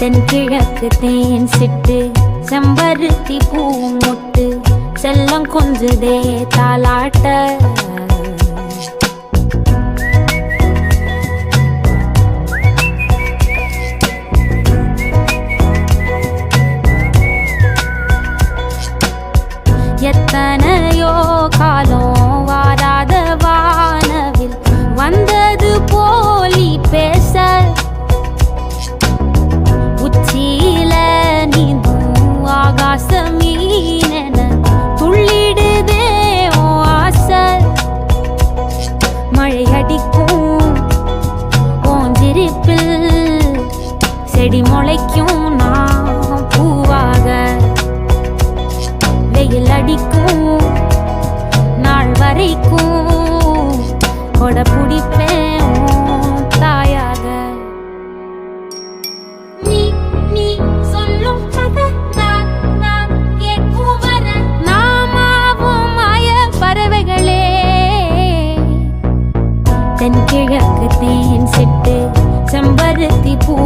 தென் கிழக்கு தேன் சிட்டு செம்பருத்தி பூ முட்டு செல்லம் கொஞ்சுதே தாலாட்ட எத்தனையோ காலம் மழை அடிக்கும் ஓஞ்சிருப்பில் செடி முளைக்கும். நான் பூவாக வெயில் அடிக்கும். நாள் வரைக்கும் கொடை பிடிப்பேன். தன் கிழக்கு தேன் சிட்டு செம்பருத்தி பூ